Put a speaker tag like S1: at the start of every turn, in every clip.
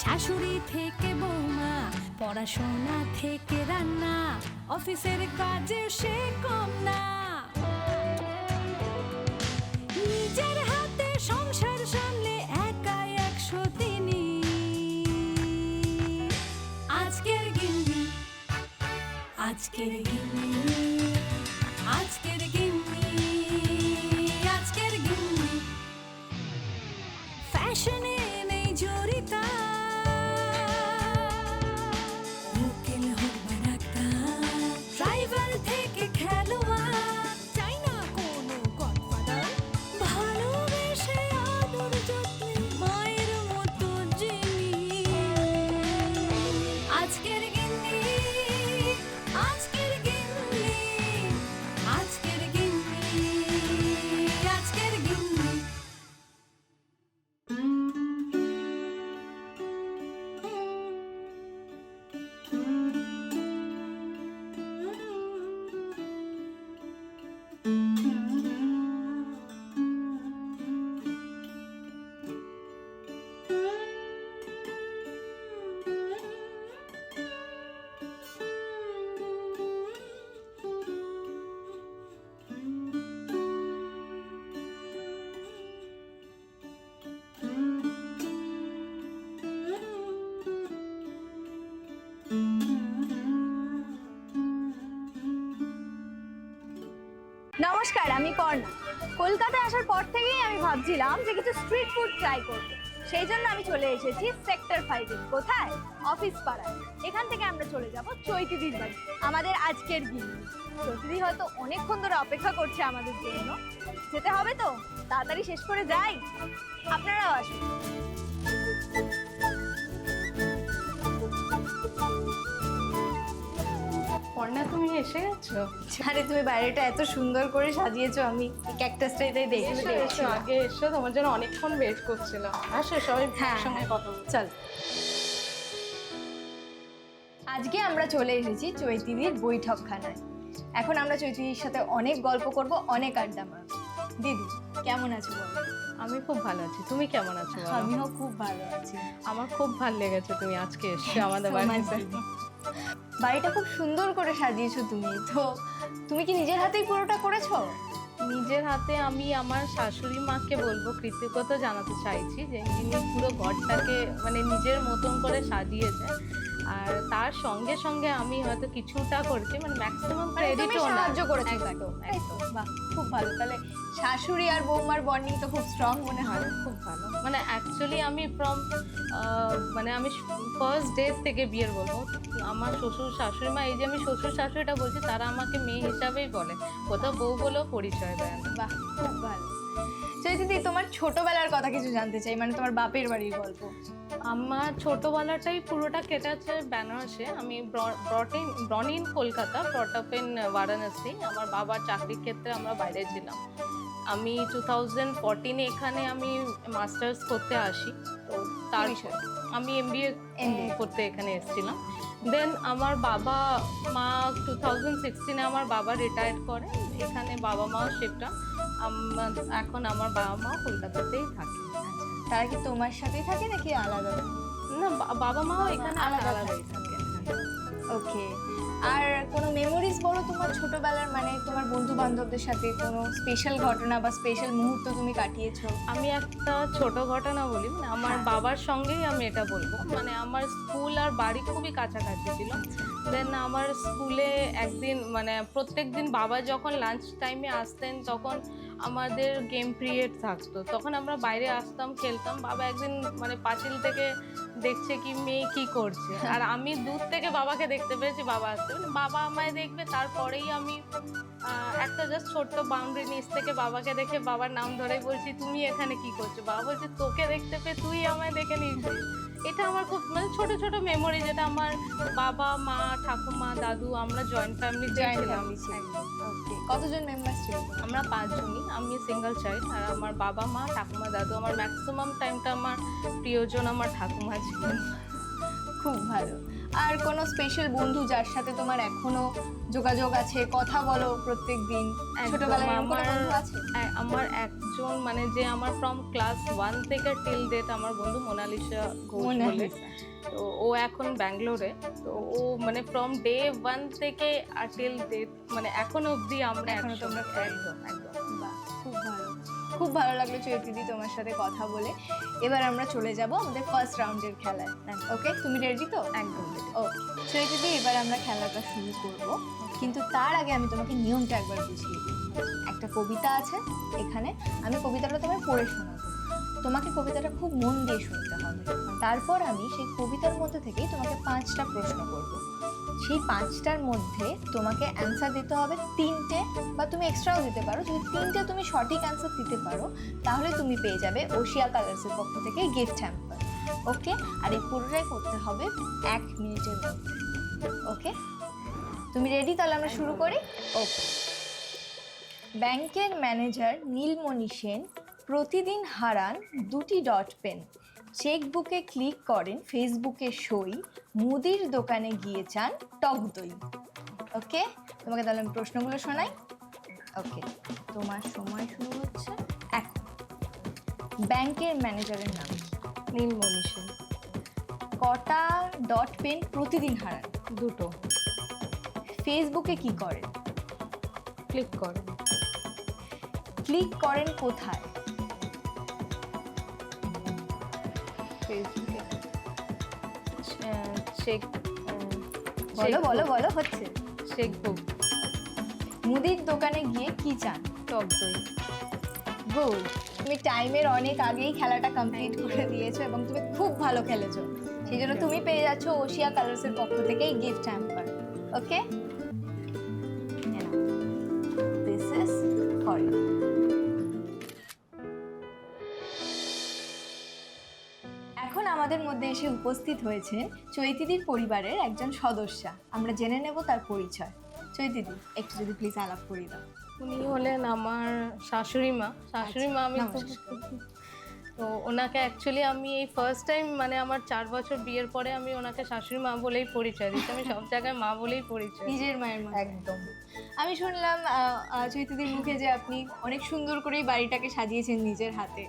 S1: শাশুড়ি থেকে বৌমা, পড়াশোনা থেকে রান্না, অফিসের কাজে সে কম না। নিজের হাতে সংসার সামলে একাই একশো তিনি আজকের গিন্নি আজকের গিন্নি।
S2: নমস্কার, আমি কর্ণা কলকাতায় আসার পর থেকেই আমি ভাবছিলাম যে কিছু স্ট্রিট ফুড ট্রাই করব। সেই জন্য আমি চলে এসেছি সেক্টর ফাইভে কোথায়? অফিস পাড়ায়। এখান থেকে আমরা চলে যাব চৈতিদির বাড়ি, আমাদের আজকের গিন্নি চৈতিদি হয়তো অনেকক্ষণ ধরে অপেক্ষা করছে আমাদের জন্য। যেতে হবে তো? তাড়াতাড়ি শেষ করে যাই। আপনারাও আসুন।
S3: পর্ণা তুমি এসে গেছো?
S2: আরে তুমি বাইরেটা এত সুন্দর করে সাজিয়েছো আমি ক্যাকটাসটাই তাই দেখতে
S3: এসো আগে এসো তোমার জন্য অনেকক্ষণ ওয়েট করছিলাম। আসো সবাই
S2: হ্যাঁ।
S3: সঙ্গে কথা
S2: চল। আজকে আমরা চলে এসেছি চৈতিদির বৈঠকখানায়। এখন আমরা চৈতিদির সাথে অনেক গল্প করব অনেক আড্ডা মারব। দিদি কেমন আছো বলো?
S3: আমি খুব ভালো আছি। তুমি কেমন আছো
S2: আমিও খুব ভালো আছি।
S3: আমার খুব ভালো লেগেছে তুমি আজকে এসছো আমাদের বাড়িতে।
S2: বাড়িটা খুব সুন্দর করে সাজিয়েছো তুমি। তো তুমি কি নিজের হাতেই পুরোটা করেছ?
S3: নিজের হাতে আমি আমার শাশুড়ি মাকে বলব কৃতজ্ঞতা জানাতে চাইছি যে পুরো ঘরটাকে মানে নিজের মতন করে সাজিয়েছে আর তার সঙ্গে সঙ্গে আমি হয়তো কিছুটা করেছি মানে ম্যাক্সিমাম
S2: মানে সাহায্য করেছ
S3: একদম
S2: বাহ খুব ভালো। তাহলে শাশুড়ি আর বৌমার বন্ডিং তো খুব স্ট্রং মনে হয়।
S3: খুব ভালো। মানে অ্যাকচুয়ালি আমি ফ্রম মানে আমি ফার্স্ট ডে থেকে বিয়ের বলব। আমার শ্বশুর শাশুড়ি মা এই যে আমি শ্বশুর শাশুড়িটা বলছি তারা আমাকে মেয়ে হিসাবেই বলে। কোথাও বউ বলেও পরিচয় দেয়
S2: বাহ খুব ভালো। চৈতিদি তোমার ছোটবেলার কথা কিছু জানতে চাই মানে তোমার বাপের বাড়ির গল্প।
S3: আমার ছোটবেলাটাই পুরোটা কেটেছে বেনারসে। আমি brought in born in Kolkata brought up in Varanasi. আমার বাবার চাকরির ক্ষেত্রে আমরা বাইরে ছিলাম। আমি টু থাউজেন্ড ফোরটিনে এখানে আমি মাস্টার্স করতে আসি। তো তার? আমি এমবিএ
S2: MBA
S3: করতে এখানে এসেছিলাম। দেন আমার বাবা মা টু থাউজেন্ড সিক্সটিনে আমার বাবা রিটায়ার্ড করে। এখানে বাবা মাও শিফটা এখন আমার বাবা মা কলকাতাতেই থাকে।
S2: তারা কি তোমার সাথেই থাকে নাকি আলাদা?
S3: না বাবা মাও এখানে
S2: আলাদা
S3: আলাদা আলাদাই থাকে।
S2: ওকে। আর কোনো মেমোরিজ বলো তোমার ছোটবেলার? মানে তোমার বন্ধু বান্ধবদের সাথে কোনো স্পেশাল ঘটনা বা স্পেশাল মুহূর্ত তুমি কাটিয়েছো?
S3: আমি একটা ছোট ঘটনা বলি। মানে আমার
S2: হ্যাঁ।
S3: বাবার সঙ্গেই আমি এটা বলব। মানে আমার স্কুল আর বাড়ি খুবই কাছাকাছি ছিল। দেন আমার স্কুলে একদিন মানে প্রত্যেক দিন বাবা যখন লাঞ্চ টাইমে আসতেন তখন আমাদের গেম পিরিয়ড থাকতো। তখন আমরা বাইরে আসতাম খেলতাম বাবা একদিন মানে পাঁচিল থেকে দেখছে কি মেয়ে কি করছে। আর আমি দূর থেকে বাবাকে দেখতে পেয়েছি বাবা আসতে মানে বাবা আমায় দেখবে তারপরেই আমি একটা জাস্ট ছোট্ট বাউন্ডারি নিচ থেকে বাবাকে দেখে বাবার নাম ধরেই বলছি তুমি এখানে কি করছ? বাবা বলছে তোকে দেখতে পেয়ে তুই আমায় দেখে নিয়েছিস। এটা আমার খুব মানে ছোট ছোট মেমোরি যেটা আমার বাবা মা ঠাকুমা দাদু আমরা জয়েন্ট ফ্যামিলি
S2: জয়েন্ট
S3: ছিলাম।
S2: ফ্যামিলি ছিল কতজন মেম্বার ছিল?
S3: আমরা পাঁচজনই আমি সিঙ্গেল চাইল্ড আর আমার বাবা মা ঠাকুমা দাদু। আমার ম্যাক্সিমাম টাইমটা আমার প্রিয়জন আমার ঠাকুমা ছিলেন।
S2: খুব ভালো। আর কোনো স্পেশাল বন্ধু যার সাথে তোমার এখনও যোগাযোগ আছে? কথা বলো প্রত্যেক দিন। ছোটবেলায়
S3: আমার-
S2: বন্ধু আছে?
S3: আমার একজন মানে যে আমার ফ্রম ক্লাস ওয়ান থেকে টিল ডেট আমার বন্ধু মোনালিসা ঘোষ বলে। তো ও এখন ব্যাঙ্গালোরে। তো ও মানে ফ্রম ডে ওয়ান থেকে আর টিল ডেট মানে এখন অবধি আমরা
S2: এখন তোমরা
S3: একদম একদম।
S2: খুব ভালো। খুব ভালো লাগল চৈতিদি তোমার সাথে কথা বলে। এবার আমরা চলে যাব আমাদের ফার্স্ট রাউন্ডের খেলায়। ওকে তুমি রেডি তো?
S3: একদম
S2: ও চৈতিদি এবার আমরা খেলাটা শুরু করব। কিন্তু তার আগে আমি তোমাকে নিয়মটা একবার বুঝিয়ে দিই। একটা কবিতা আছে এখানে আমি কবিতাটা তোমায় পড়ে শোনাবো। তোমাকে কবিতাটা খুব মন দিয়ে শুনতে হবে। তারপর আমি সেই কবিতার মধ্যে থেকেই তোমাকে পাঁচটা প্রশ্ন করব। সেই পাঁচটার মধ্যে তোমাকে অ্যান্সার দিতে হবে তিনটে বা তুমি এক্সট্রাও দিতে পারো। যদি তিনটে তুমি সঠিক অ্যান্সার দিতে পারো, তাহলে তুমি পেয়ে যাবে ওশিয়া কালার্সের পক্ষ থেকে গিফট হ্যাম্পার ওকে আর এই পুরোটাই করতে হবে এক মিনিটের মধ্যে। ওকে তুমি রেডি তাহলে আমরা শুরু করি। ওকে ব্যাংকের ম্যানেজার নীলমণি সেন প্রতিদিন হারান দুটি ডট পেন চেকবুকে ক্লিক করেন ফেসবুকে সই মুদির দোকানে গিয়ে চান টক দই। ওকে? তোমাকে তাহলে আমি প্রশ্নগুলো শোনাই। ওকে তোমার সময় শুরু হচ্ছে এখন। ব্যাংকের ম্যানেজারের নাম কি?
S3: নীল
S2: কটা ডট পেন প্রতিদিন হারান?
S3: দুটো।
S2: ফেসবুকে কি করেন?
S3: ক্লিক করেন।
S2: ক্লিক করেন কোথায়?
S3: ফেসবুকে চেক
S2: বলো বলো বলো হচ্ছে।
S3: চেকবুক
S2: মুদির দোকানে গিয়ে কি চান?
S3: টক দই।
S2: গুড। তুমি টাইমের অনেক আগেই খেলাটা কমপ্লিট করে দিয়েছ এবং তুমি খুব ভালো খেলেছো। সেই জন্য তুমি পেয়ে যাচ্ছ ওশিয়া কালার্সের পক্ষ থেকেই গিফট হ্যাম্পার ওকে আমাদের মধ্যে এসে উপস্থিত হয়েছে চৈতিদির পরিবারের একজন সদস্যা। আমরা জেনে নেব তার পরিচয়। চৈতিদি একটু যদি প্লিজ আলাপ করিয়ে দাও।
S3: উনি হলেন আমার শাশুড়ি মা। শাশুড়ি মা আমি তো ওনাকে অ্যাকচুয়ালি আমি এই ফার্স্ট টাইম মানে আমার চার বছর বিয়ের পরে আমি ওনাকে শাশুড়ি মা বলেই পরিচয় দিচ্ছি আমি সব জায়গায় মা বলেই পরিচয়
S2: নিজের মায়ের মতো।
S3: একদম।
S2: আমি শুনলাম চৈতিদির মুখে যে আপনি অনেক সুন্দর করেই বাড়িটাকে সাজিয়েছেন নিজের হাতে।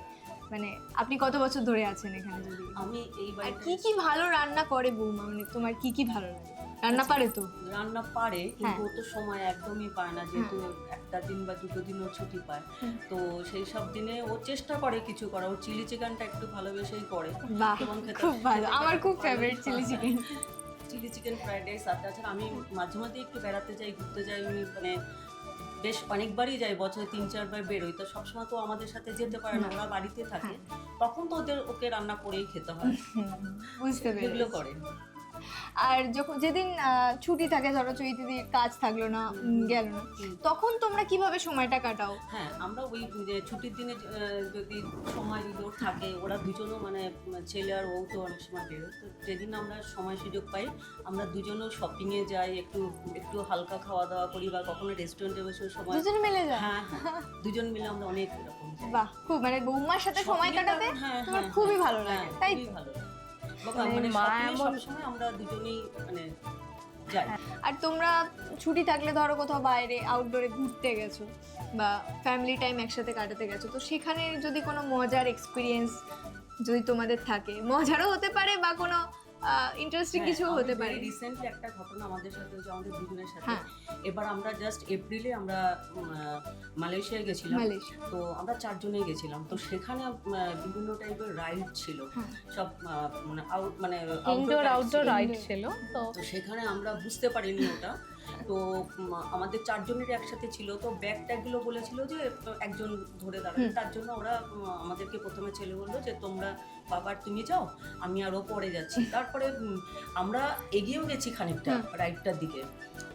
S2: মানে আপনি কত বছর ধরে আছেন এখানে যদি?
S4: আমি এই
S2: আর
S4: বাড়িতে
S2: কি কি ভালো রান্না করে বৌমা? মানে তোমার কি কি ভালো লাগে? রান্না পারে তো?
S4: রান্না পারে
S2: হ্যাঁ।
S4: কিন্তু ও তো সময় একদমই পায় না যেহেতু একটা দিন বা দুটো দিনও ছুটি পায়। তো সেই সব দিনে ও চেষ্টা করে কিছু করা ও চিলি চিকেনটা একটু ভালোবেসেই করে।
S2: বাহ
S4: এবং খেতে-
S2: খুব ভালো। আমার খুব favourite chilli chicken.
S4: Chilli chicken fried rice আর তাছাড়া আমি মাঝে মাঝে একটু বেড়াতে যাই ঘুরতে যাই উনি মানে বেশ অনেকবারই যায় বছরে তিন চারবার বেরোই। তো সবসময় তো আমাদের সাথে যেতে পারে না। ওরা বাড়িতে থাকে।
S2: হ্যাঁ।
S4: তখন তো ওদের ওকে রান্না করেই খেতে হয়।
S2: বুঝতে
S4: এগুলো করে।
S2: আর যখন যেদিন ছুটি থাকে ধরো চৈতিদির কাজ থাকল না গেল না তখন তোমরা কীভাবে সময়টা কাটাও?
S4: হ্যাঁ আমরা ওই ছুটির দিনে যদি সময় ওর থাকে ওরা দুজনও মানে ছেলে আর ও তো অনেক সময় বেরোয় তো যেদিন আমরা সময় সুযোগ পাই আমরা দুজনও শপিংয়ে যাই একটু একটু হালকা খাওয়া দাওয়া করি বা কখনো রেস্টুরেন্টে বসে সময়
S2: দুজনে মিলে যায়
S4: হ্যাঁ হ্যাঁ দুজন মিলে আমরা অনেক এরকম যাই।
S2: বাহ খুব মানে বৌমার সাথে সময় কাটাতে
S4: হ্যাঁ,
S2: তোমার
S4: হ্যাঁ,
S2: খুবই ভালো
S4: হ্যাঁ,
S2: লাগে তাই
S4: ভালো
S3: মানে
S4: মানে
S3: মা
S4: মা
S3: এমন-
S4: সবসময় আমরা দুজনেই মানে যাই।
S2: আর তোমরা ছুটি থাকলে ধরো কোথাও বাইরে আউটডোরে ঘুরতে গেছো বা ফ্যামিলি টাইম একসাথে কাটাতে গেছো তো সেখানে যদি কোনো মজার এক্সপিরিয়েন্স যদি তোমাদের থাকে মজারও হতে পারে বা কোনো ইন্টারেস্টিং কিছু হতে পারে।
S4: রিসেন্টলি একটা ঘটনা আমাদের সাথে হয়েছে আমাদের দুজনের সাথে।
S2: হ্যাঁ।
S4: এবার আমরা জাস্ট এপ্রিলে আমরা মালয়েশিয়ায় গেছিলাম। তো আমরা চারজনেই গেছিলাম। তো সেখানে বিভিন্ন টাইপের রাইড ছিল।
S2: হ্যাঁ।
S4: সব মানে আউট মানে
S3: ইনডোর আউটডোর। রাইড ছিল তো
S4: সেখানে আমরা বুঝতে পারিনি ওটা। তো আমাদের চারজনের একসাথে ছিল তো ব্যাগ ট্যাগগুলো বলেছিল যে একজন ধরে দাঁড়াবে তার জন্য ওরা আমাদেরকে প্রথমে ছেলে বলল যে তোমরা বাবার তুমি যাও আমি আরও পরে যাচ্ছি। তারপরে আমরা এগিয়েও গেছি খানিকটা
S2: হুম।
S4: রাইডটার দিকে।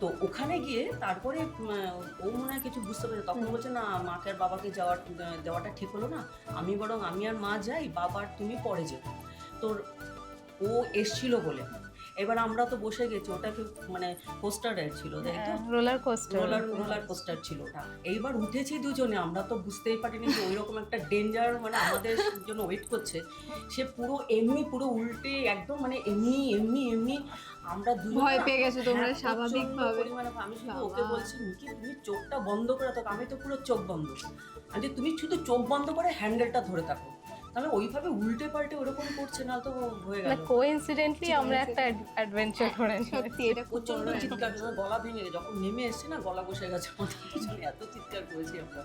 S4: তো ওখানে গিয়ে তারপরে ও মনে হয় কিছু বুঝতে পেরেছে। তখন বলছে না মাকে আর বাবাকে যাওয়ার দেওয়াটা ঠিক হলো না। আমি বরং আমি আর মা যাই বাবার তুমি পরে যেও। তোর ও এসছিল বলে। এবার আমরা তো বসে গেছি ওটা কি মানে পোস্টার ছিল তাই তো?
S3: Roller coaster
S4: roller roller coaster ছিল ওটা। এইবার উঠেছি দুজনে আমরা তো বুঝতেই পারিনি যে ওইরকম একটা ডেঞ্জার মানে আমাদের জন্য ওয়েট করছে। সে পুরো এমনি পুরো উল্টে একদম মানে এমনি এমনি এমনি আমরা
S2: ভয় পেয়ে গেছো তোমরা
S4: হ্যাঁ,
S2: স্বাভাবিকভাবে।
S4: প্রচণ্ড পরিমাণে আমি শুধু ওকে বলছি মিকি তুমি চোখটা বন্ধ করে থাকো আমি তো পুরো চোখ বন্ধ। আমি তুমি শুধু চোখ বন্ধ করে হ্যান্ডেলটা ধরে থাকো। তাহলে ওইভাবে উল্টে পাল্টে ওরকম করছে না তো হয়ে
S3: মানে
S4: গেল।
S3: কোইন্সিডেন্টলি আমরা একটা অ্যাডভেঞ্চার করে।
S2: সত্যি এটা প্রচণ্ড
S4: চিৎকার গলা ভেঙে যখন নেমে এসছে না গলা বসে গেছে আমাদের পিছনে এত চিৎকার করেছি আমরা।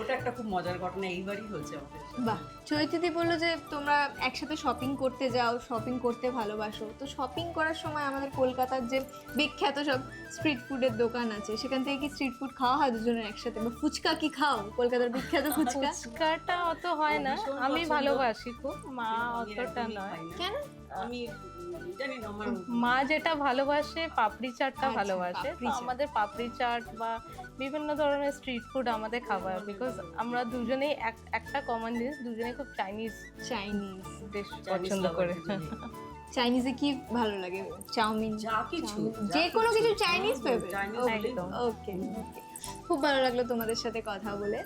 S4: ওটা একটা খুব মজার ঘটনা এইবারই হয়েছে আমাদের।
S2: বাহ চৈতিদি বলল যে তোমরা একসাথে শপিং করতে যাও শপিং করতে ভালোবাসো। তো শপিং করার সময় আমাদের কলকাতার যে বিখ্যাত সব স্ট্রিট ফুডের দোকান আছে সেখান থেকে কি স্ট্রিট ফুড খাওয়া হয় দুজনের একসাথে? বা ফুচকা কি খাও? কলকাতার বিখ্যাত ফুচকা?
S3: ফুচকাটা অত হয় না। আমি
S4: পছন্দ।
S3: ভালোবাসি খুব। মা অতটা নয়।
S2: কেন?
S4: আমি জানি না আমার
S3: মা যেটা ভালোবাসে পাপড়ি চাটটা
S2: আচ্ছা,
S3: ভালোবাসে। আমাদের পাপড়ি চাট বা বিভিন্ন ধরনের স্ট্রিট ফুড আমাদের খাবার বিকজ আমরা দুজনেই একটা কমন জিনিস দুজনেই খুব চাইনিজ
S2: চাইনিজ
S4: বেশ
S3: পছন্দ করে।
S2: চাইনিজে কি ভালো লাগে? চাউমিন
S4: যা কিছু। যে
S2: কোনো কিছু চাইনিজ.
S4: হলেই
S3: একদম।
S2: ওকে খুব ভালো লাগল তোমাদের সাথে কথা বলে।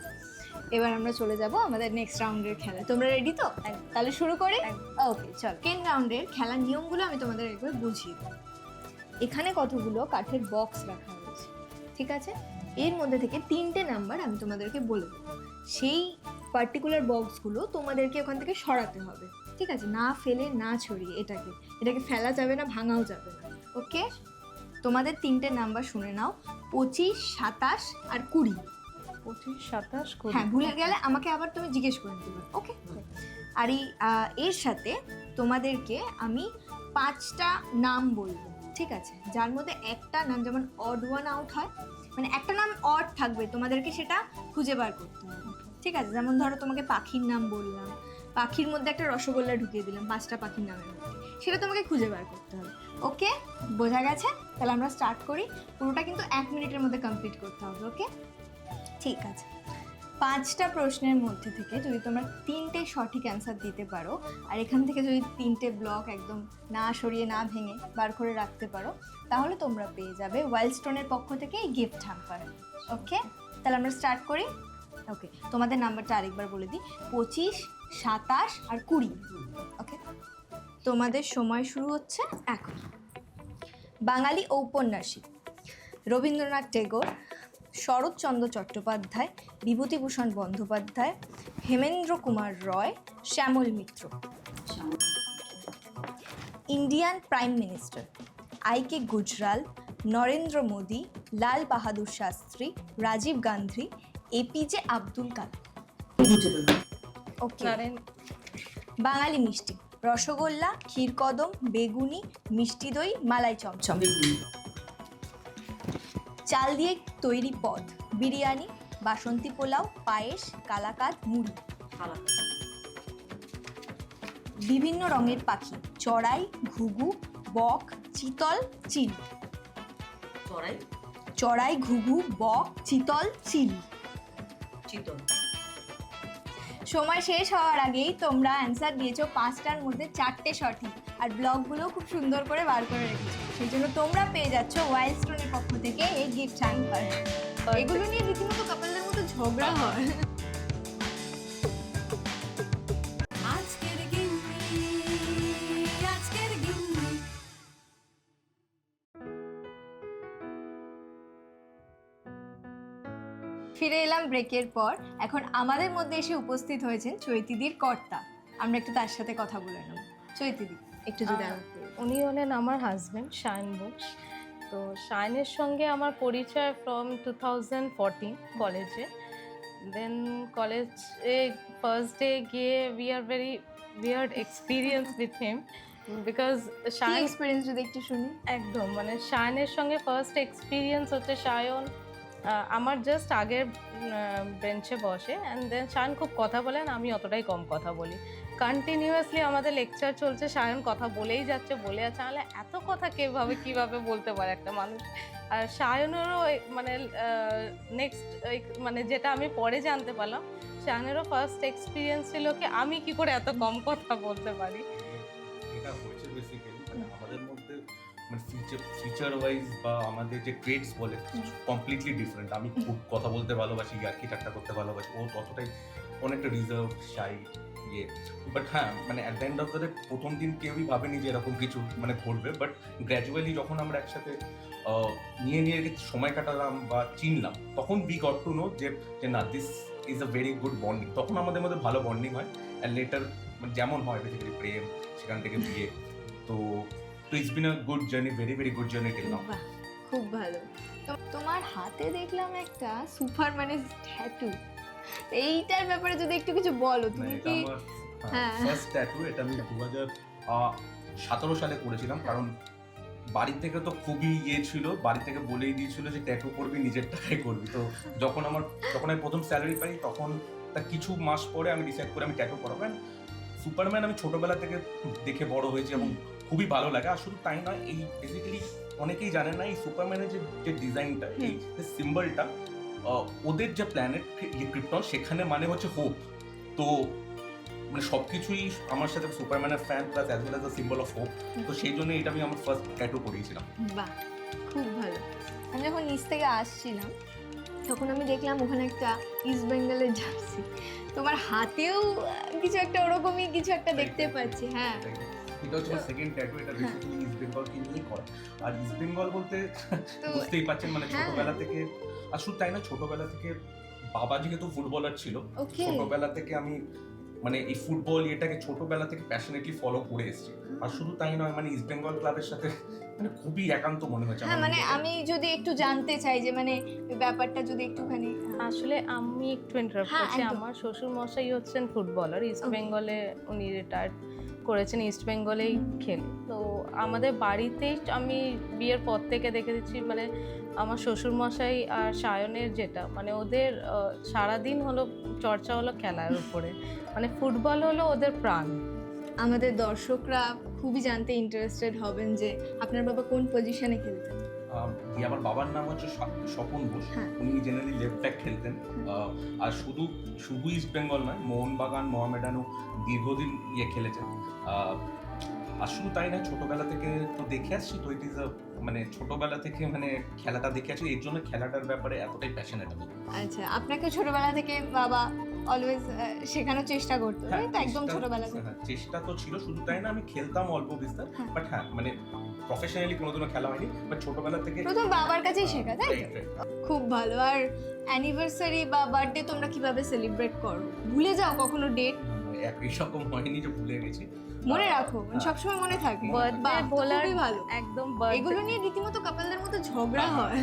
S2: এবার আমরা চলে যাব আমাদের নেক্সট রাউন্ডের খেলা। তোমরা রেডি তো? তাহলে শুরু করি? ওকে চল। সেকেন্ড রাউন্ডের খেলার নিয়মগুলো আমি তোমাদের একবার বুঝিয়ে এখানে কতগুলো কাঠের বক্স রাখা হয়েছে, ঠিক আছে? এর মধ্যে থেকে তিনটে নাম্বার আমি তোমাদেরকে বলে সেই পার্টিকুলার বক্সগুলো তোমাদেরকে ওখান থেকে সরাতে হবে, ঠিক আছে? না ফেলে, না ছড়িয়ে এটাকে। এটাকে ফেলা যাবে না, ভাঙাও যাবে না। ওকে তোমাদের তিনটে নাম্বার শুনে নাও। পঁচিশ, সাতাশ আর কুড়ি।
S3: পঁচিশ, সাতাশ
S2: হ্যাঁ ভুলে গেলে আমাকে আবার তুমি জিজ্ঞেস করে নিতে পারো। ওকে আর এই এর সাথে তোমাদেরকে আমি পাঁচটা নাম বলব, ঠিক আছে? যার মধ্যে একটা নাম যেমন অড ওয়ান আউট হয় মানে একটা নাম অড থাকবে, তোমাদেরকে সেটা খুঁজে বার করতে হবে। ঠিক আছে? যেমন ধরো তোমাকে পাখির নাম বললাম, পাখির মধ্যে একটা রসগোল্লা ঢুকিয়ে দিলাম, পাঁচটা পাখির নামের মধ্যে। সেটা তোমাকে খুঁজে বার করতে হবে। ওকে বোঝা গেছে? তাহলে আমরা স্টার্ট করি। পুরোটা কিন্তু এক মিনিটের মধ্যে কমপ্লিট করতে হবে ওকে ঠিক আছে। পাঁচটা প্রশ্নের মধ্যে থেকে যদি তোমরা তিনটে সঠিক অ্যান্সার দিতে পারো, আর এখান থেকে যদি তিনটে ব্লক একদম না সরিয়ে, না ভেঙে বার করে রাখতে পারো, তাহলে তোমরা পেয়ে যাবে ওয়াইল্ড স্টোনের পক্ষ থেকে এই গিফট হ্যাম্পার ওকে তাহলে আমরা স্টার্ট করি। ওকে তোমাদের নাম্বারটা আরেকবার বলে দিই। পঁচিশ, সাতাশ আর কুড়ি। ওকে তোমাদের সময় শুরু হচ্ছে এখন। বাঙালি ঔপন্যাসিক। Rabindranath Tagore Sharatchandra Chattopadhyay, Bibhutibhushan Bandyopadhyay, Hemendra Kumar Roy, Shyamal Mitra. Indian prime minister, I K Gujral, Narendra Modi, Lal Bahadur Shastri, Rajiv Gandhi APJ Abdul Kalam. Okay Bangali মিষ্টি, রসগোল্লা, ক্ষীরকদম, বেগুনি, মিষ্টি দই, মালাই চমচম। চাল দিয়ে তৈরি পদ। বিরিয়ানি বাসন্তী পোলাও পায়েস কালাকাদ মুড়ি। বিভিন্ন রঙের পাখি। চড়াই ঘুঘু বক চিতল চিল।
S4: চড়াই?
S2: চড়াই ঘুঘু বক চিতল চিল।
S4: চিতল।
S2: সময় শেষ হওয়ার আগেই তোমরা অ্যান্সার দিয়েছ পাঁচটার মধ্যে চারটে সঠিক। আর ব্লগগুলো খুব সুন্দর করে বার করে রেখেছো। সেই জন্য তোমরা পেয়ে যাচ্ছ ওয়াইল্ড স্টোনের পক্ষ থেকে এই গিফট হ্যাম্পার এগুলো নিয়ে রীতিমতো কাপড়দের মতো ঝগড়া হয়। ব্রেকের পর এখন আমাদের মধ্যে এসে উপস্থিত হয়েছেন চৈতিদির কর্তা। আমরা একটু তার সাথে কথা বলে নেব। চৈতিদি একটু যদি
S3: উনি হলেন আমার হাজব্যান্ড শায়ন বোস। তো শায়নের সঙ্গে আমার পরিচয় ফ্রম টু থাউজেন্ড ফোরটিন কলেজে দেন কলেজে ফার্স্ট ডে গিয়ে we are very weird experience with him because Shayan
S2: experience যদি একটু শুনি?
S3: একদম মানে শায়নের সঙ্গে ফার্স্ট এক্সপিরিয়েন্স হচ্ছে শায়ন আমার জাস্ট আগের বেঞ্চে বসে অ্যান্ড দেন শায়ন খুব কথা বলেন আমি অতটাই কম কথা বলি। কন্টিনিউয়াসলি আমাদের লেকচার চলছে, শায়ন কথা বলেই যাচ্ছে, বলে যাচ্ছে, তাহলে এত কথা কীভাবে কীভাবে বলতে পারে একটা মানুষ? আর শায়নেরও এই মানে নেক্সট মানে যেটা আমি পরে জানতে পারলাম, শায়নেরও ফার্স্ট এক্সপিরিয়েন্স ছিল কি, আমি কি করে এত কম কথা বলতে পারি?
S5: যে ফিচার ওয়াইজ বা আমাদের যে ট্রেডস বলে কমপ্লিটলি ডিফারেন্ট আমি খুব কথা বলতে ভালোবাসি ইয়ার্কি ঠাট্টা করতে ভালোবাসি। ও ততটাই অনেকটা রিজার্ভ শাই ইয়ে। বাট হ্যাঁ মানে at the end of the day প্রথম দিন কেউই ভাবেনি যে এরকম কিছু মানে ঘটবে। বাট গ্র্যাজুয়ালি যখন আমরা একসাথে নিয়ে নিয়ে সময় কাটালাম বা চিনলাম তখন বি গট টু নো যে যে না this is a very good bonding তখন আমাদের মধ্যে ভালো বন্ডিং হয়। অ্যান্ড লেটার যেমন হয় বেসিক্যালি প্রেম সেখান থেকে বিয়ে। তো তো it's been a good journey very very good journey till now
S2: খুব ভালো। তো- তোমার হাতে দেখলাম একটা সুপার মানে ট্যাটু এইটার ব্যাপারে যদি একটু কিছু বলো তুমি কি হ্যাঁ।
S5: ফার্স্ট ট্যাটু এটা আমি দু হাজার সতেরো সালে করেছিলাম। কারণ বাড়ি থেকে তো খুবই ইয়ে ছিল বাড়ি থেকে বলেই দিয়েছিল যে ট্যাটু করবি নিজের টাকায় করবি। তো যখন আমার যখন আমি প্রথম স্যালারি পাই তখন তার কিছু মাস পরে আমি ডিসাইড করে আমি ট্যাটু করাবো। সুপারম্যান আমি ছোটবেলা থেকে দেখে বড় হয়েছি এবং খুবই ভালো লাগে। আর শুধু তাই নয় এই বেসিক্যালি অনেকেই জানেন না এই সুপারম্যানের যে যে ডিজাইনটা এই সিম্বলটা ওদের যে প্ল্যানেট ক্রিপ্টন সেখানে মানে হচ্ছে হোপ তো মানে সব কিছুই আমার সাথে সুপারম্যানের fan plus as well as the symbol of hope তো সেই জন্য এটা আমি আমার ফার্স্ট ট্যাটু করিয়েছিলাম।
S2: বাহ খুব ভালো। আমি যখন নিচ থেকে আসছিলাম তখন আমি দেখলাম ওখানে একটা ইস্ট বেঙ্গলের জার্সি। তোমার হাতেও কিছু একটা ওরকমই কিছু একটা দেখতে পাচ্ছি হ্যাঁ।
S5: এটা হচ্ছে সেকেন্ড ট্যাটু এটা বেসিক্যালি ইস্ট বেঙ্গলকে করা। আর ইস্ট বেঙ্গল বলতে বুঝতেই পারছেন মানে
S2: হ্যাঁ।
S5: ছোটবেলা থেকে আর শুধু তাই না ছোটবেলা থেকে বাবা যেহেতু ফুটবলার ছিল ছোটবেলা থেকে আমি মানে এই ফুটবল এটাকে ছোটবেলা থেকে প্যাশনেটলি ফলো করে এসেছি। আর শুধু তাই নয় মানে ইস্ট বেঙ্গল ক্লাবের সাথে মানে খুবই একান্ত মনে হয়েছে
S2: হ্যাঁ
S5: আমার
S2: মানে আমি যদি একটু জানতে চাই যে মানে ব্যাপারটা যদি একটুখানি
S3: আসলে আমি একটু ইন্টারাপ্ট
S2: হ্যাঁ,
S3: করছি আমার শ্বশুর মশাই হচ্ছেন ফুটবলার ইস্ট বেঙ্গলে উনি রিটায়ার্ড করেছেন ইস্ট বেঙ্গলেই খেলে। তো আমাদের বাড়িতেই আমি বিয়ের পর থেকে দেখে দিচ্ছি মানে আমার শ্বশুরমশাই আর সায়নের যেটা মানে ওদের সারাদিন হলো চর্চা হলো খেলার উপরে। মানে ফুটবল হলো ওদের প্রাণ।
S2: আমাদের দর্শকরা খুবই জানতে ইন্টারেস্টেড হবেন যে আপনার বাবা কোন পজিশনে খেলতেন।
S5: দিয়ে আমার বাবার নাম হচ্ছে স্বপন ঘোষ।
S2: হ্যাঁ।
S5: উনি জেনারেলি লেফট ব্যাক খেলতেন। আর শুধু শুধু ইস্ট বেঙ্গল নয় মোহনবাগান মোহামেডানও দীর্ঘদিন ইয়ে খেলেছেন। আর শুধু তাই না ছোটবেলা থেকে তো দেখে আসছি তো ইট ইজ মানে ছোটবেলা থেকে মানে খেলাটা দেখে আসছি। এর জন্য খেলাটার ব্যাপারে এতটাই প্যাশনেট আমি।
S2: আচ্ছা আপনাকে ছোটবেলা থেকে বাবা অলওয়েজ শেখানোর চেষ্টা করতো।
S5: হ্যাঁ,
S2: তো একদম ছোটবেলা থেকে।
S5: হ্যাঁ, চেষ্টা তো ছিল শুধু তাই না আমি খেলতাম অল্প বিস্তার
S2: হ্যাঁ।
S5: বাট হ্যাঁ মানে প্রফেশনালি কোনোদিনও খেলা হয়নি বাট ছোটবেলা থেকে
S2: প্রথম বাবার কাছেই শেখা তাই. খুব ভালো। আর অ্যানিভার্সারি বা বার্থডে তোমরা কীভাবে সেলিব্রেট করো? ভুলে যাও কখনো ডেট
S5: একই রকম হয়নি যে ভুলে গেছি।
S2: মনে রাখো মানে
S5: হ্যাঁ।
S2: সবসময় মনে থাকে।
S3: বার্থডে
S2: খুবই ভালো।
S3: একদম
S2: এগুলো নিয়ে রীতিমতো কাপলদের মতো ঝগড়া হয়।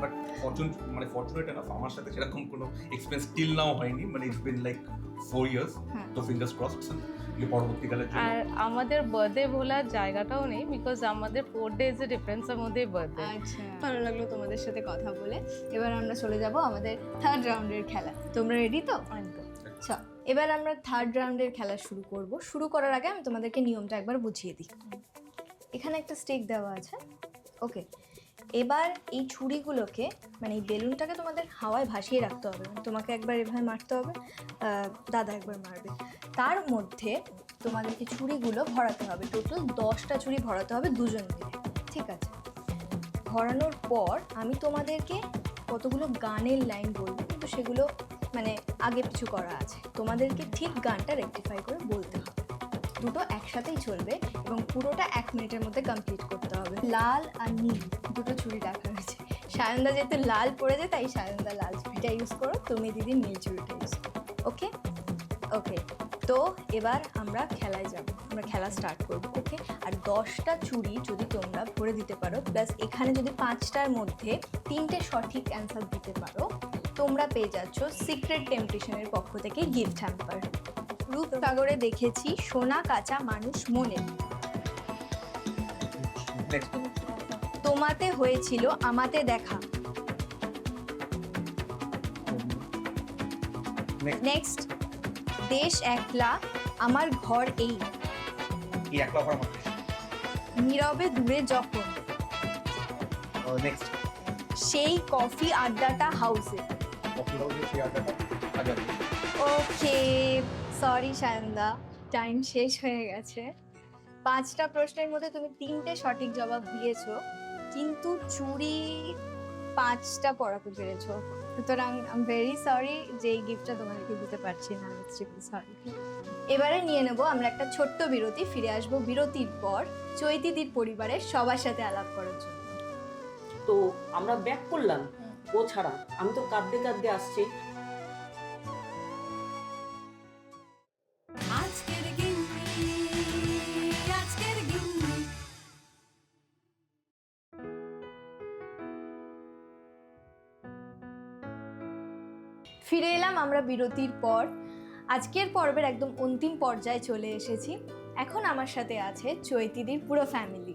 S5: বাট ফরচুন মানে ফরচুনেট এনাফ আমার সাথে সেরকম কোনো এক্সপেরিয়েন্স স্টিল নাও হয়নি মানে it's been like four years
S2: হ্যাঁ।
S5: তো ফিঙ্গার্স ক্রসড যে
S3: আর আমাদের বার্থডে ভোলার জায়গাটাও নেই বিকজ আমাদের ফোর ডেজ ডেজের ডিফারেন্সের মধ্যেই বার্থডে
S2: আচ্ছা ভালো লাগল তোমাদের সাথে কথা বলে। এবার আমরা চলে যাব আমাদের থার্ড রাউন্ডের খেলা। তোমরা রেডি তো?
S3: একদম।
S2: আচ্ছা এবার আমরা থার্ড রাউন্ডের খেলা শুরু করব। শুরু করার আগে আমি তোমাদেরকে নিয়মটা একবার বুঝিয়ে দিই। এখানে একটা স্টেক দেওয়া আছে। ওকে এবার এই ছুরিগুলোকে মানে এই বেলুনটাকে তোমাদের হাওয়ায় ভাসিয়ে রাখতে হবে। মানে তোমাকে একবার এভাবে মারতে হবে দাদা একবার মারবে। তার মধ্যে তোমাদেরকে ছুরিগুলো ভরাতে হবে। টোটাল দশটা ছুরি ভরাতে হবে দুজন মিলে। ঠিক আছে? ভরানোর পর আমি তোমাদেরকে কতগুলো গানের লাইন বলব, কিন্তু সেগুলো মানে আগে পিছু করা আছে। তোমাদেরকে ঠিক গানটা রেকটিফাই করে বলতে হবে। দুটো একসাথেই চলবে এবং পুরোটা এক মিনিটের মধ্যে কমপ্লিট করতে হবে। লাল আর নীল দুটো ছুরি রাখা হয়েছে। সায়নদা যেহেতু লাল পড়েছে তাই সায়নদা লাল ছুরিটা ইউজ করো। তুমি দিদি নীল ছুরিটা ইউজ করো। ওকে ওকে তো এবার আমরা খেলায় যাব। আমরা খেলা স্টার্ট করব ওকে আর দশটা চুড়ি যদি তোমরা ভরে দিতে পারো প্লাস এখানে যদি পাঁচটার মধ্যে তিনটে সঠিক অ্যান্সার দিতে পারো তোমরা পেয়ে যাচ্ছ সিক্রেট টেম্পটেশনের পক্ষ থেকে গিফট হ্যাম্পার রূপ সাগরে দেখেছি সোনা কাঁচা মানুষ মনে। তোমাতে হয়েছিল আমাতে দেখা।
S5: নেক্সট
S2: দেশ একলা আমার ঘর এই। নীরবে দূরে যখন। সেই কফি আড্ডাটা হাউসে ওকে সরি সায়ন্দা। টাইম শেষ হয়ে গেছে। পাঁচটা প্রশ্নের মধ্যে তুমি তিনটে সঠিক জবাব দিয়েছ, কিন্তু চুরি পাঁচটা পড়াতে পেরেছ। সুতরাং আই ভেরি সরি যে এই গিফটটা তোমাদেরকে দিতে পারছি না সরি এবারে নিয়ে নেব, আমরা একটা ছোট্ট বিরতি, ফিরে আসব বিরতির পর চৈতিদির পরিবারের সবার সাথে আলাপ করার জন্য।
S4: তো আমরা ব্যাক করলাম। ও ছাড়া। আমি তো কাঁদতে কাঁদতে আসছি।
S2: ফিরে এলাম আমরা বিরতির পর। আজকের পর্বের একদম অন্তিম পর্যায়ে চলে এসেছি। এখন আমার সাথে আছে চৈতিদির পুরো ফ্যামিলি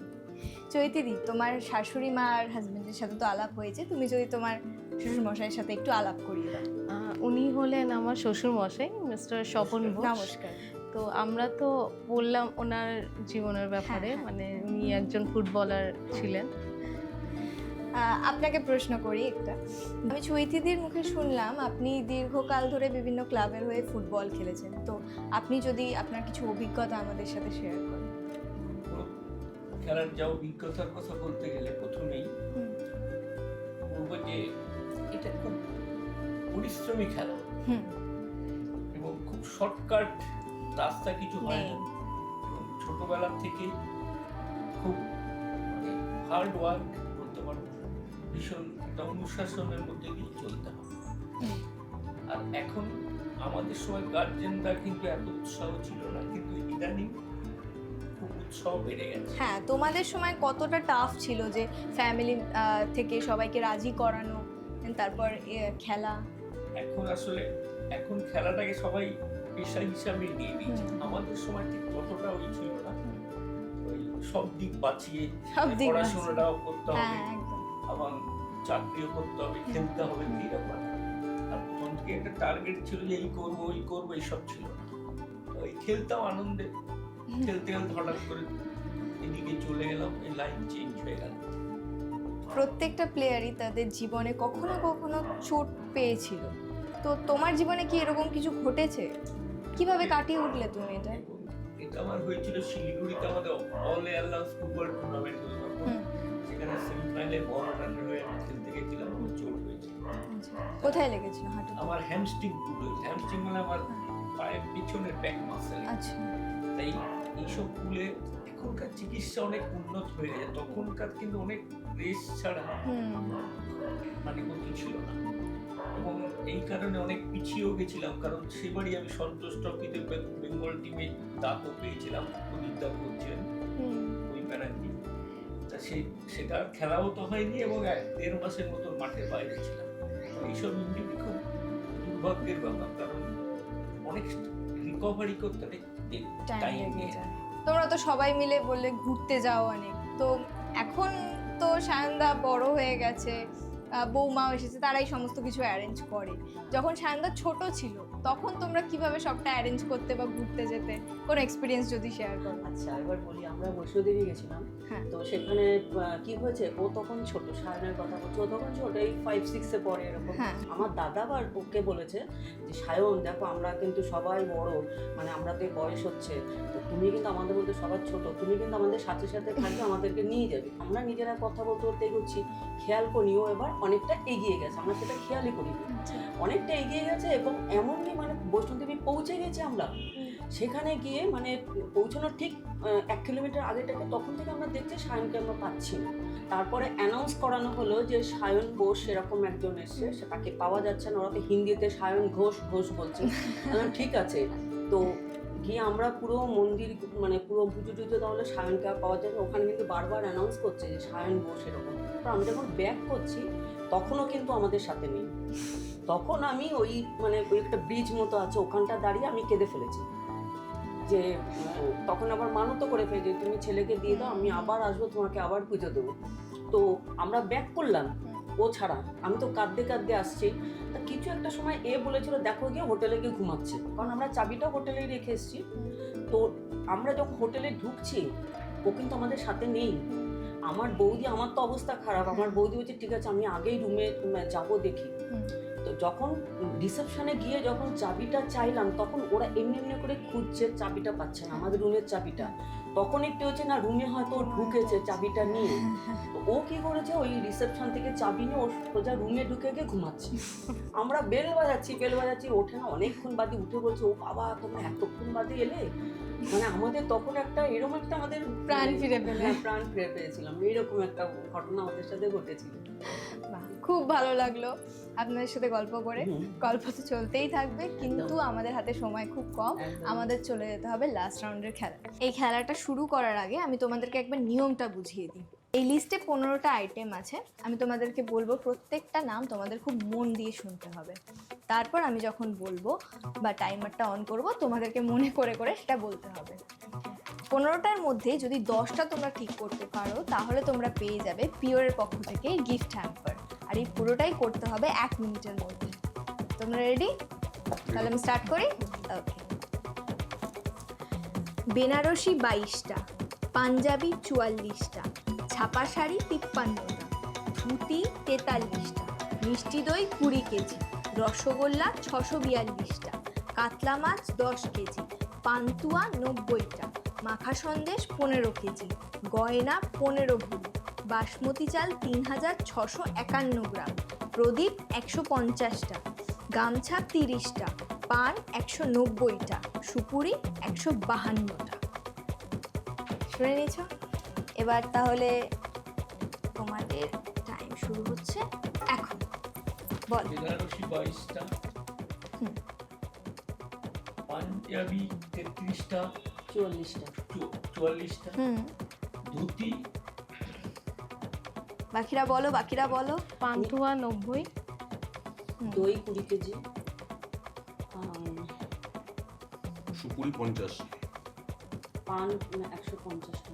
S2: চৈতিদি তোমার শাশুড়ি মা আর হাজবেন্ডের সাথে তো আলাপ হয়েছে তুমি যদি তোমার শ্বশুর মশাইয়ের সাথে একটু আলাপ করিয়ে দাও।
S3: উনি হলেন আমার শ্বশুর মশাই মিস্টার স্বপন
S2: নমস্কার
S3: তো আমরা তো বললাম ওনার জীবনের ব্যাপারে
S2: হ্যাঁ।
S3: মানে উনি একজন ফুটবলার ছিলেন।
S2: আপনাকে প্রশ্ন করি একটা। আমি চৈতিদির মুখে শুনলাম আপনি দীর্ঘকাল ধরে বিভিন্ন ক্লাবের হয়ে ফুটবল খেলেছেন। তো আপনি যদি আপনার কিছু অভিজ্ঞতা আমাদের সাথে শেয়ার করেন।
S6: খেলার যা অভিজ্ঞতার কথা বলতে গেলে প্রথমেই। বলব যে এটা খুব পরিশ্রমী খেলা।
S2: হুম।
S6: এবং খুব শর্টকাট রাস্তা কিছু হয় না। এবং ছোটবেলা থেকে খুব হার্ড ওয়ার্ক করতে পারো। ভীষণ একটা অনুশাসনের মধ্যে দিয়ে চলতে হবে। আর এখন আমাদের সময় গার্জেনরা কিন্তু এত উৎসাহ ছিল না। কিন্তু ইদানিং খুব বেড়ে গেছে।
S2: হ্যাঁ তোমাদের সময় কতটা টাফ ছিল যে ফ্যামিলি থেকে সবাইকে রাজি করানো তারপর খেলা?
S6: এখন আসলে এখন খেলাটাকে সবাই পেশা হিসাবে নিয়ে নিয়েছে। আমাদের সময় ঠিক ততটা ওই ছিল না। ওই সব দিক বাঁচিয়ে পড়াশোনাটাও করতে হবে
S2: হ্যাঁ
S6: আবার চাকরিও করতে হবে খেলতে হবে এইরকম আর প্রথম থেকে একটা টার্গেট ছিল যে এই করব ওই করব এইসব ছিল ওই খেলতাম আনন্দে। খেলতে খেলতে হঠাৎ করে এদিকে চলে গেলাম এই লাইন চেঞ্জ হয়ে গেল।
S2: প্রত্যেকটা প্লেয়ারই তাদের জীবনে কখনো কখনো চোট পেয়েছিল। তো তোমার জীবনে কি এরকম কিছু ঘটেছে? কীভাবে কাটিয়ে উঠলে তুমি এটা?
S6: এটা আমার হয়েছিল শিলিগুড়িতে আমাদের অল এয়ারলাইন্স ফুটবল টুর্নামেন্ট হতো সেখানে সেমিফাইনালে বড় রানের হয়ে আমি খেলতে গেছিলাম আমার চোট হয়েছে
S2: আচ্ছা। কোথায় লেগেছিল হাঁটু
S6: আমার হ্যামস্ট্রিং হয়েছে হ্যামস্ট্রিং মানে আমার পায়ের পিছনের ব্যাক মাসেল
S2: আচ্ছা।
S6: তাই এইসব ফুলে এখনকার চিকিৎসা অনেক উন্নত হয়ে গেছে তখনকার কিন্তু অনেক রেস ছাড়া মানে গতি ছিল না। এবং এই কারণে অনেক পিছিয়েও গেছিলাম। কারণ সেবারই আমি সন্তোষ ট্রফিতে বেঙ্গল টিমে দাগও পেয়েছিলাম প্রদীপ দাগ করছিলেন ওই ব্যানার্জি তা সেই সেটা খেলাও তো হয়নি এবং এক দেড় মাসের মতো মাঠের বাইরে ছিলাম। এইসব ইঞ্জুরি খুব দুর্ভাগ্যের ব্যাপার। কারণ অনেক রিকভারি করতে অনেক
S2: টাইম
S6: টাইম নিয়ে।
S2: তোমরা তো সবাই মিলে বললে ঘুরতে যাও অনেক। তো এখন তো সায়নদা বড় হয়ে গেছে আহ, বৌমাও এসেছে তারাই সমস্ত কিছু অ্যারেঞ্জ করে। যখন সায়নদা ছোট ছিল তখন তোমরা কীভাবে সবটা অ্যারেঞ্জ করতে বা ঘুরতে যেতে? কোনো এক্সপিরিয়েন্স যদি শেয়ার করো।
S4: আচ্ছা এবার বলি আমরা বৈষ্ণোদেবী গেছিলাম।
S2: হ্যাঁ।
S4: তো সেখানে কি হয়েছে ও তখন ছোট সায়নের কথা বলছে ও তখন ছোট এই ফাইভ সিক্সে পড়ে এরকম।
S2: হ্যাঁ।
S4: আমার দাদা আবার ওকে বলেছে যে সায়ন দেখো আমরা কিন্তু সবাই বড় মানে আমরা তো বয়স হচ্ছে তো তুমি কিন্তু আমাদের মধ্যে সবার ছোট তুমি কিন্তু আমাদের সাথে সাথে থাকবে আমাদেরকে নিয়ে যাবে। আমরা নিজেরা কথা বলতে বলতে এগোচ্ছি খেয়াল করিও এবার অনেকটা এগিয়ে গেছে আমরা সেটা খেয়ালই করি অনেকটা এগিয়ে গেছে এবং এমনই মানে বৈষ্ণোদেবী পৌঁছে গেছি আমরা। সেখানে গিয়ে মানে পৌঁছানোর ঠিক এক কিলোমিটার আগে থেকে তখন থেকে আমরা দেখছি সায়নকে আমরা পাচ্ছি না। তারপরে অ্যানাউন্স করানো হলো যে সায়ন বোস এরকম একজন এসছে সে তাকে পাওয়া যাচ্ছে না ওরা তো হিন্দিতে সায়ন ঘোষ ঘোষ বলছে। ঠিক আছে। তো গিয়ে আমরা পুরো মন্দির মানে পুরো পুজো টুজো তাহলে সায়নকে আর পাওয়া যায় ওখানে কিন্তু বারবার অ্যানাউন্স করছে যে সায়ন বোস এরকম। তো আমি যখন ব্যাক করছি তখনও কিন্তু আমাদের সাথে নেই। তখন আমি ওই মানে ওই একটা ব্রিজ মতো আছে, ওখানটা দাঁড়িয়ে আমি কেঁদে ফেলেছি। যে তখন আবার মানত করে ফেলেছি তুমি ছেলেকে দিয়ে দাও, আমি আবার আসব, তোমাকে আবার পুজো দেবো। তো আমরা ব্যাক করলাম, ও ছাড়া। আমি তো কাঁদতে কাঁদতে আসছি। তা কিছু একটা সময় এ বলেছিল, দেখো গিয়ে হোটেলে গিয়ে ঘুমাচ্ছে। কারণ আমরা চাবিটা হোটেলেই রেখে এসেছি। তো আমরা যখন হোটেলে ঢুকছি, ও কিন্তু আমাদের সাথে নেই। আমার বৌদি, আমার তো অবস্থা খারাপ। আমার বৌদি বলছে, ঠিক আছে, আমি আগেই রুমে যাব দেখি। যখন রিসেপশনে গিয়ে যখন চাবিটা চাইলাম তখন ওরা এমনি এমনি করে খুঁজছে চাবিটা পাচ্ছে না আমাদের রুমের চাবিটা। তখন একটু হচ্ছে না রুমে হয়তো ঢুকেছে চাবিটা নিয়ে। তো ও কি করেছে? ওই রিসেপশন থেকে চাবি নিয়ে ওর সোজা রুমে ঢুকে গিয়ে ঘুমাচ্ছে। আমরা বেল বাজাচ্ছি বেল বাজাচ্ছি ওঠে না অনেকক্ষণ বাদে উঠে বলছে ও বাবা তোমরা এতক্ষণ বাদে এলে? মানে আমাদের তখন একটা এরকম একটা আমাদের
S2: প্রাণ ফিরে পেলে।
S4: হ্যাঁ, প্রাণ ফিরে পেয়েছিলাম। এইরকম একটা ঘটনা আমাদের সাথে ঘটেছিল।
S2: খুব ভালো লাগল। আপনাদের সাথে গল্প করে। গল্প তো চলতেই থাকবে কিন্তু আমাদের হাতে সময় খুব কম। আমাদের চলে যেতে হবে লাস্ট রাউন্ডের খেলা। এই খেলাটা শুরু করার আগে আমি তোমাদেরকে একবার নিয়মটা বুঝিয়ে দিই। এই লিস্টে পনেরোটা আইটেম আছে। আমি তোমাদেরকে বলব প্রত্যেকটা নাম তোমাদের খুব মন দিয়ে শুনতে হবে। তারপর আমি যখন বলব বা টাইমারটা অন করব তোমাদেরকে মনে করে করে সেটা বলতে হবে। পনেরোটার মধ্যে যদি দশটা তোমরা ঠিক করতে পারো, তাহলে তোমরা পেয়ে যাবে পিওরের পক্ষ থেকে গিফট হ্যাম্পার আর এই পুরোটাই করতে হবে এক মিনিটের মধ্যে। তোমরা রেডি তাহলে আমি স্টার্ট করি? ওকে বেনারসি বাইশটা, পাঞ্জাবি চুয়াল্লিশটা, ছাপা শাড়ি তিপ্পান্নটা, ধুতি তেতাল্লিশটা, মিষ্টি দই কুড়ি কেজি, রসগোল্লা ছশো বিয়াল্লিশটা, কাতলা মাছ দশ কেজি, পান্তুয়া নব্বইটা মাখা সন্দেশ পনেরো কেজি গয়না পনেরো ভরি বাসমতি চাল তিন হাজার ছশো একান্ন গ্রাম প্রদীপ একশো পঞ্চাশটা গামছা তিরিশটা পান একশো নব্বইটা সুপুরি একশো বাহান্নটা শুনে নিয়েছ? এবার তাহলে তোমাদের টাইম শুরু হচ্ছে এখন। বল।
S6: বাইশটা পাঞ্জাবি তেত্রিশটা
S4: চুয়াল্লিশটা।
S6: চুয়াল্লিশটা?
S2: হুম।
S6: ধুতি
S2: বাকিরা বলো বাকিরা বলো।
S3: পান্তুয়া নব্বই।
S4: দই কুড়ি কেজি।
S5: সুপুরি পঞ্চাশ।
S4: পান একশো পঞ্চাশটা।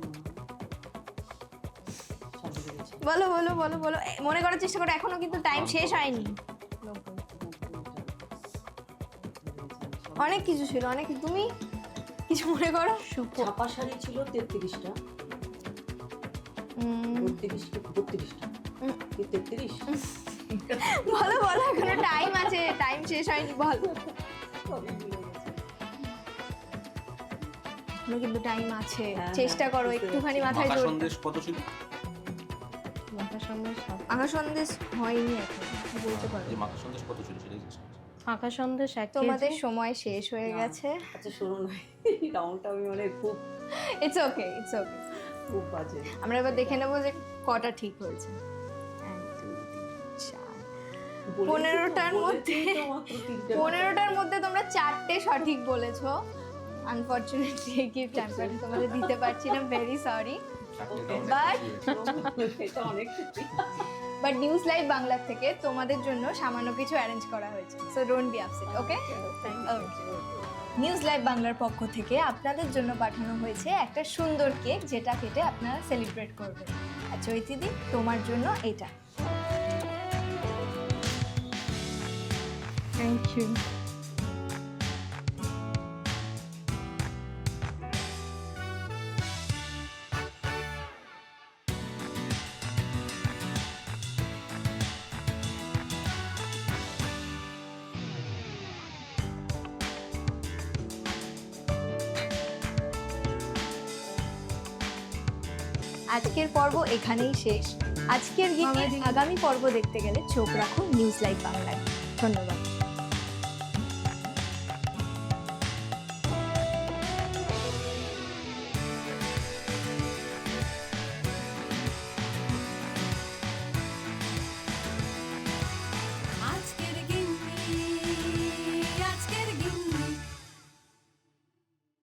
S2: বলো বলো বলো বলো। মনে করার চেষ্টা করো এখনও কিন্তু টাইম শেষ হয়নি। অনেক কিছু ছিল অনেক তুমি? কিছু মনে করো?
S4: ছাপা শাড়ি ছিল তেত্রিশটা। বত্রিশটা। বত্রিশটা তেত্রিশ?
S2: বলো বলো এখনও টাইম আছে টাইম শেষ হয়নি বল। এখনও কিন্তু টাইম আছে।
S4: হ্যাঁ,
S2: চেষ্টা করো একটুখানি মাথায় জোর
S5: সন্দেশ কত ছিল?
S3: মাখা সন্দেশ
S2: আঁকা সন্দেশ হয়নি এখন বলতে পারো।
S5: যে মাখা সন্দেশ কত ছিল সেটাই
S3: মাখা সন্দেশ এক
S2: তোমাদের সময় শেষ হয়ে গেছে।
S4: আচ্ছা শুরু নয় রাউন্ডটা আমি মানে খুব
S2: ইটস ওকে ইটস ওকে
S4: খুব বাজে।
S2: আমরা এবার দেখে নেব যে কটা ঠিক হয়েছে। পনেরোটার মধ্যে। পনেরোটার মধ্যে তোমরা চারটে সঠিক বলেছ। আনফর্চুনেটলি গিফট হ্যাম্পার তোমাদের দিতে পারছি না ভেরি সরি
S5: চারটেটা অনেক
S2: বাট নিউজ লাইভ বাংলা থেকে তোমাদের জন্য সামান্য কিছু অ্যারেঞ্জ করা হয়েছে। So don't be upset okay news live বাংলার পক্ষ থেকে আপনাদের জন্য পাঠানো হয়েছে একটা সুন্দর কেক যেটা কেটে আপনারা সেলিব্রেট করবেন। আর চৈতিদি তোমার জন্য এটা।
S3: থ্যাংক ইউ
S2: পর্ব এখানেই শেষ। আজকের গীতে আগামী পর্ব দেখতে গেলে চোখ রাখুন নিউজ লাইভ বাংলায়। ধন্যবাদ।